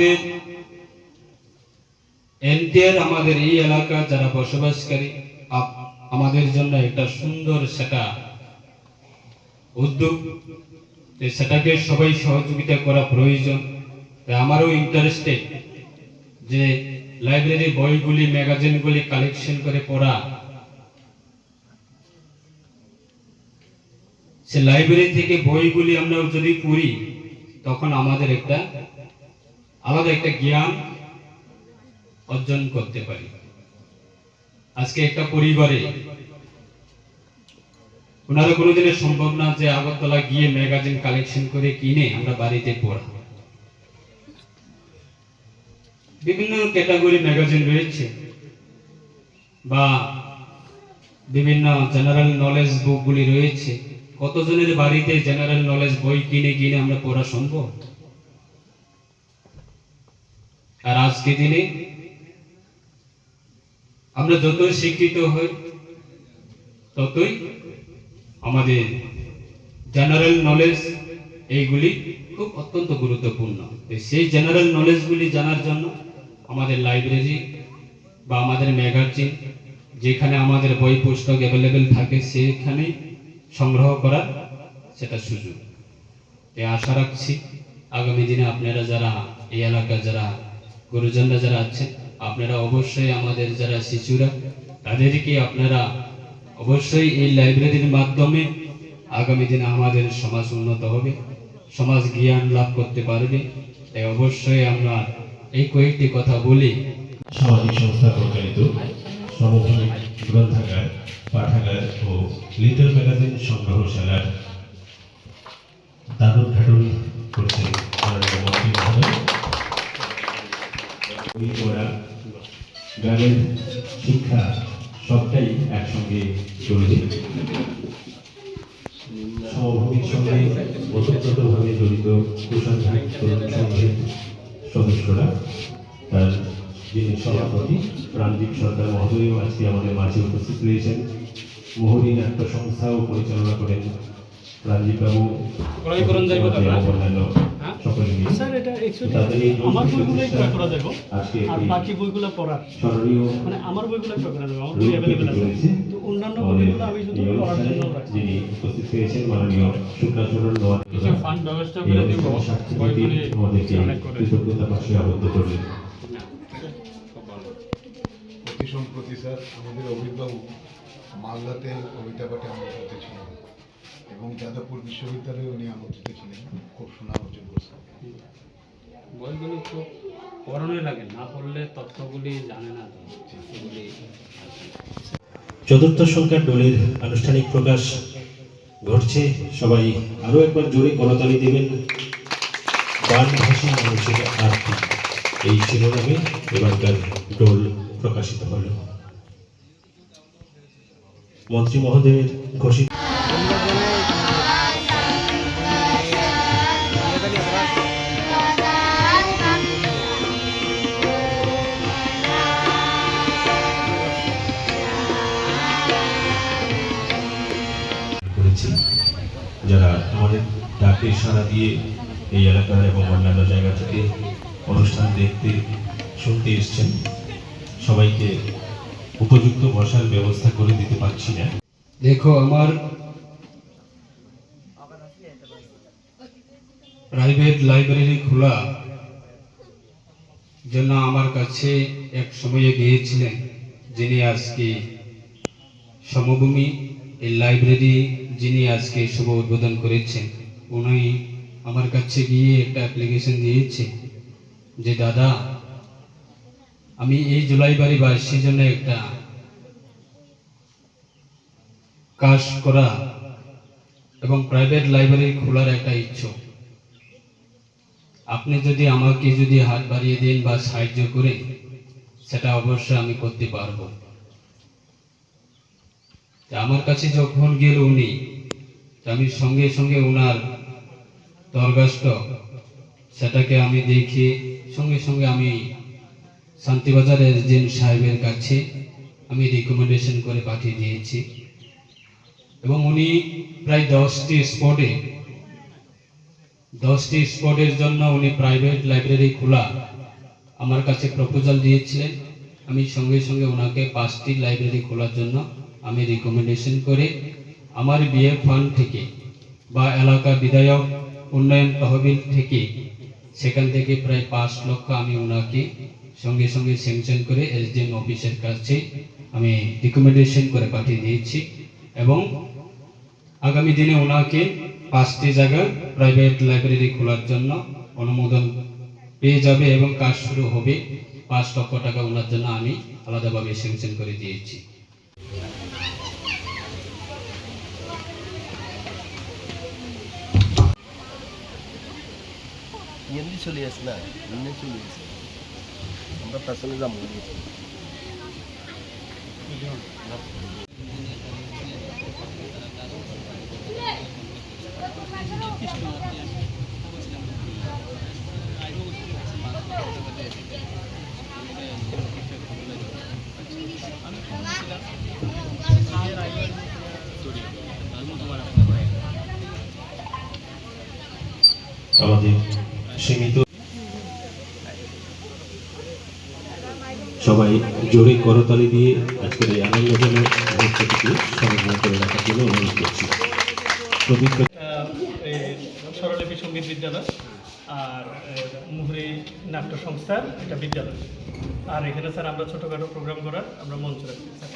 আমাদের এনটিআর, আমাদের এই এলাকা যারা বসবাসকারী আমাদের জন্য একটা সুন্দর সেটা উদ্যোগ। সেটাকে সবাই সহযোগিতা করা প্রয়োজন। আমারও ইন্টারেস্টেড যে লাইব্রেরি বইগুলি ম্যাগাজিনগুলি কালেকশন করে পড়া। সে লাইব্রেরি থেকে বইগুলি আমরা যদি পড়ি, তখন আমাদের একটা আলাদা একটা জ্ঞান অর্জন করতে পারি। আজকে একটা পরিবারে ওনারা কোনোদিনের সম্ভব না যে আগরতলা গিয়ে ম্যাগাজিন কালেকশন করে কিনে আমরা বাড়িতে পড়া। বিভিন্ন ক্যাটাগরি ম্যাগাজিন রয়েছে বা বিভিন্ন জেনারেল নলেজ বুকগুলি রয়েছে। কতজনের বাড়িতে জেনারেল নলেজ বই কিনে কিনে আমরা পড়া সম্ভব? আর আজকে দিনে আমরা যতই শিক্ষিত হই, ততই আমাদের জেনারেল নলেজ এইগুলি খুব অত্যন্ত গুরুত্বপূর্ণ। সেই জেনারেল নলেজগুলি জানার জন্য আমাদের লাইব্রেরি বা আমাদের ম্যাগাজিন যেখানে আমাদের বই পুস্তক অ্যাভেলেবেল থাকে, সেখানে সংগ্রহ করার সেটা সুযোগ। তাই আশা রাখছি আগামী দিনে আপনারা যারা এই এলাকার যারা গুরুজনরা যারা আছেন, আপনারা অবশ্যই আমাদের যারা শিশুরা, তাদেরকে আপনারা অবশ্যই এই লাইব্রেরির মাধ্যমে আগামী দিনে আমাদের সমাজ উন্নত হবে, সমাজ জ্ঞান লাভ করতে পারবে। তাই অবশ্যই আমরা এই কয়েকটি কথা বলি। সামাজিক সংস্থা সমভূমি গ্রন্থাগার, পাঠাগার ও লিটল ম্যাগাজিন সংগ্রহশালার দ্বারোদ্ঘাটন করছেন মাননীয় মন্ত্রী মহোদয়। বই পড়া গ্রামের শিক্ষা সবটাই একসঙ্গে চলবে সমভূমির সঙ্গে ওতপ্রোতভাবে জড়িত তরুণ সংঘের সদস্যরা তার যিনি সভাপতি প্রাণদীপ সরকার মহোদয়ও আজকে আমাদের মাঝে উপস্থিত রয়েছেন মোহরী নাট্য সংস্থাও পরিচালনা করেন প্রাণদীপ বাবু? অন্যান্য? সকলে মিলে। স্যার এটা অ্যাকচুয়ালি তাদের এই যৌথ আমার বইগুলোই ক্রয় করা যাবে। আর বাকি বইগুলো পড়ার। স্মরণীয় মানে আমার বইগুলো ক্রয় করা যাবে আমার বই অ্যাভেলেবেল আছে। তো অন্যান্য বইগুলো আমি শুধু পড়ার জন্য রাখছি। যিনি উপস্থিত হয়েছেন মাননীয় শুক্রাচরণ নোয়ার কিছু ফান্ড ব্যবস্থা করে দিব। বইগুলি আমাদেরকে কৃতজ্ঞতা পাশে আবদ্ধ করলেন। অতি সম্প্রতি স্যার আমাদের অভিজ্ঞবাবু মালদাতে কবিতা পাঠে আমন্ত্রিত ছিলেন। এবং যাদবপুর বিশ্ববিদ্যালয়ে উনি আমন্ত্রিত ছিলেন। খুব সুনাম অর্জন করছেন। বইগুলি খুব পড়নে লাগে না পড়লে তথ্যগুলি জানে না চতুর্থ সংখ্যার দলের আনুষ্ঠানিক প্রকাশ ঘটছে। সবাই আরও একবার জোরে করতালি দেবেন। বান ভাষী মানুষের আরতি। এই শিরোনামে এবারকার ডোল প্রকাশিত হল। মন্ত্রী মহোদয়ের ঘোষিত ডাকে সাড়া দিয়ে এই এলাকার এবং অন্যান্য জায়গা থেকে অনুষ্ঠান দেখতে, শুনতে এসছেন। সবাইকে উপযুক্ত বসার ব্যবস্থা করে দিতে পারছি না। দেখো, আমার প্রাইভেট লাইব্রেরি খোলা জন্য আমার কাছে এক সময়ে গিয়েছিলেন, যিনি আজকে সমভূমি, এই লাইব্রেরি যিনি আজকে শুভ উদ্বোধন করেছেন। উনি আমার কাছে গিয়ে একটা অ্যাপ্লিকেশন দিয়েছে যে, দাদা, আমি এই জুলাই বাড়ি বাসীর জন্য একটা কাজ করা এবং প্রাইভেট লাইব্রেরি খোলার একটা ইচ্ছুক। আপনি যদি আমাকে যদি হাত বাড়িয়ে দেন বা সাহায্য করেন সেটা অবশ্যই আমি করতে পারব। আমার কাছে যখন গেল উনি আমি সঙ্গে সঙ্গে ওনার দরখাস্ত। সেটাকে আমি দেখি সঙ্গে সঙ্গে আমি শান্তিবাজারের এজেন্ট সাহেবের কাছে আমি রিকমেন্ডেশন করে পাঠিয়ে দিয়েছি। এবং উনি প্রায় দশটি স্পটে দশটি স্পটের জন্য উনি প্রাইভেট লাইব্রেরি খোলা আমার কাছে প্রপোজাল দিয়েছিলেন। আমি সঙ্গে সঙ্গে ওনাকে পাঁচটি লাইব্রেরি খোলার জন্য আমি রিকমেন্ডেশন করে আমার বিএ ফান্ড থেকে বা এলাকা বিধায়ক উন্নয়ন তহবিল থেকে সেখান থেকে প্রায় পাঁচ লক্ষ আমি ওনাকে সঙ্গে সঙ্গে স্যাংশন করে এসডিএম অফিসের কাছে আমি রিকমেন্ডেশন করে পাঠিয়ে দিয়েছি এবং আগামী দিনে ওনাকে পাঁচটি জায়গায় প্রাইভেট লাইব্রেরি খোলার জন্য অনুমোদন পেয়ে যাবে এবং কাজ শুরু হবে। পাঁচ লক্ষ টাকা ওনার জন্য আমি আলাদাভাবে স্যাংশন করে দিয়েছি। এমনি চলে আসে না এমনি চলে আসে। আমরা পেছনে যাব। আমাদের সীমিত। সবাই জোরে করতালি দিয়ে আজকের এই আনন্দজনক মুহূর্তটিকে করে রাখার জন্য অনুরোধ করছি। সংগীত বিদ্যালয়, আর মুহুরি নাট্য সংস্থার একটা বিদ্যালয়। আর এখানে স্যার, আমরা ছোটোখাটো প্রোগ্রাম করার আমরা মঞ্চ রাখি স্যার।